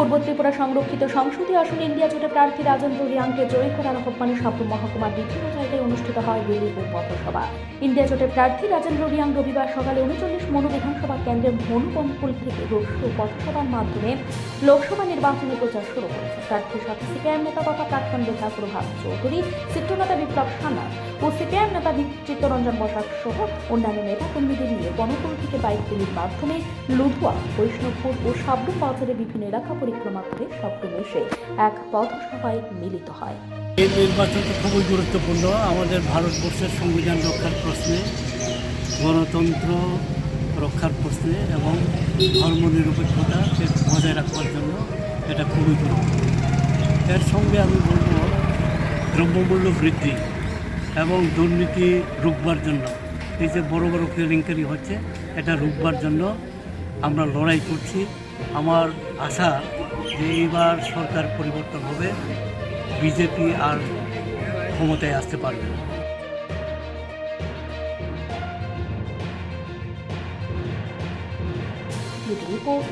পূর্ব ত্রিপুরা সংরক্ষিত সংসদীয় আসনে ইন্ডিয়া জোটে প্রার্থী রাজেন্দ্র রিয়াংকে জয়ী করার আহ্বানে সাবরুম মহকুমার বিভিন্ন জায়গায় অনুষ্ঠিত হয় ও পথসভা। ইন্ডিয়া জোটের প্রার্থী রাজেন্দ্র রিয়াং রবিবার সকালে উনচল্লিশ মনু বিধানসভা কেন্দ্রের মনুবনকুল থেকে রোড পথসভার মাধ্যমে লোকসভা নির্বাচনী প্রচার শুরু করেছে। প্রার্থীর সাথে সিপিআইএম নেতা তথা প্রাক্তন বিধায়ক প্রভাত চৌধুরী চিত্রনেতা বিপ্লব সান্যাল ও সিপিআইএম নেতা চিত্তরঞ্জন বসাক সহ অন্যান্য নেতা কর্মীদের নিয়ে বনকুল থেকে বাইক র্যালির মাধ্যমে লুধুয়া, বৈষ্ণবপুর ও সাবরুম বাজারের বিভিন্ন এলাকা পরিক্রমা করে সবরুম এসে এক পথসভায় মিলিত হয়। এই নির্বাচনটা খুবই গুরুত্বপূর্ণ। আমাদের ভারতবর্ষের সংবিধান রক্ষার প্রশ্নে, গণতন্ত্র রক্ষার প্রশ্নে এবং ধর্মনিরপেক্ষতা বজায় রাখবার জন্য এটা খুবই গুরুত্বপূর্ণ। এর সঙ্গে আমি বলব, দ্রব্যমূল্য বৃদ্ধি। এবং দুর্নীতি রুখবার জন্য। এই যে বড় বড় কেলেঙ্কারি হচ্ছে, এটা রুখবার জন্য আমরা লড়াই করছি। আমার আশা যে এইবার সরকার পরিবর্তন হবে, বিজেপি আর ক্ষমতায় আসতে পারবে রিপোর্ট